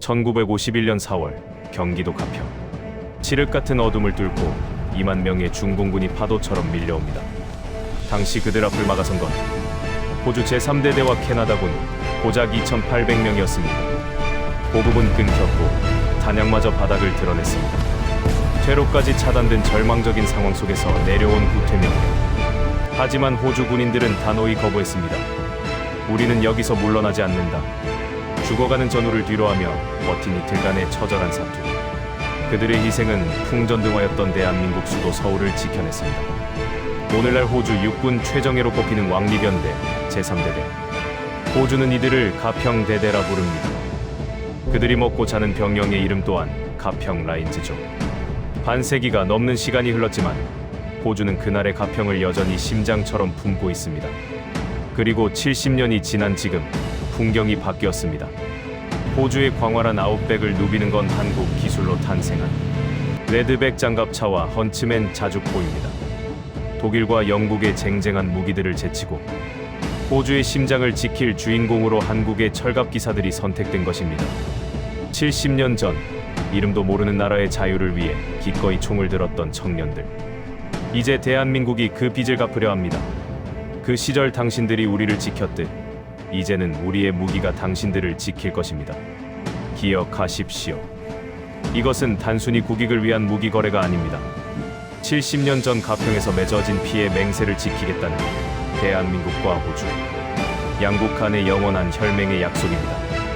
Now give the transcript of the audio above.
1951년 4월 경기도 가평 칠흑 같은 어둠을 뚫고 2만 명의 중공군이 파도처럼 밀려옵니다. 당시 그들 앞을 막아선 건 호주 제3대 대와 캐나다군 고작 2,800명이었습니다. 보급은 끊겼고 단약마저 바닥을 드러냈습니다. 퇴로까지 차단된 절망적인 상황 속에서 내려온 후퇴명. 하지만 호주 군인들은 단호히 거부했습니다. 우리는 여기서 물러나지 않는다. 죽어가는 전우를 뒤로하며 버틴 이틀간의 처절한 사투. 그들의 희생은 풍전등화였던 대한민국 수도 서울을 지켜냈습니다. 오늘날 호주 육군 최정예로 꼽히는 왕리변대 제3대대. 호주는 이들을 가평대대라 부릅니다. 그들이 먹고 자는 병영의 이름 또한 가평 라인즈죠. 반세기가 넘는 시간이 흘렀지만 호주는 그날의 가평을 여전히 심장처럼 품고 있습니다. 그리고 70년이 지난 지금 풍경이 바뀌었습니다. 호주의 광활한 아웃백을 누비는 건 한국 기술로 탄생한 레드백 장갑차와 헌츠맨 자주포입니다. 독일과 영국의 쟁쟁한 무기들을 제치고 호주의 심장을 지킬 주인공으로 한국의 철갑 기사들이 선택된 것입니다. 70년 전 이름도 모르는 나라의 자유를 위해 기꺼이 총을 들었던 청년들. 이제 대한민국이 그 빚을 갚으려 합니다. 그 시절 당신들이 우리를 지켰듯 이제는 우리의 무기가 당신들을 지킬 것입니다. 기억하십시오. 이것은 단순히 국익을 위한 무기 거래가 아닙니다. 70년 전 가평에서 맺어진 피의 맹세를 지키겠다는 대한민국과 호주 양국 간의 영원한 혈맹의 약속입니다.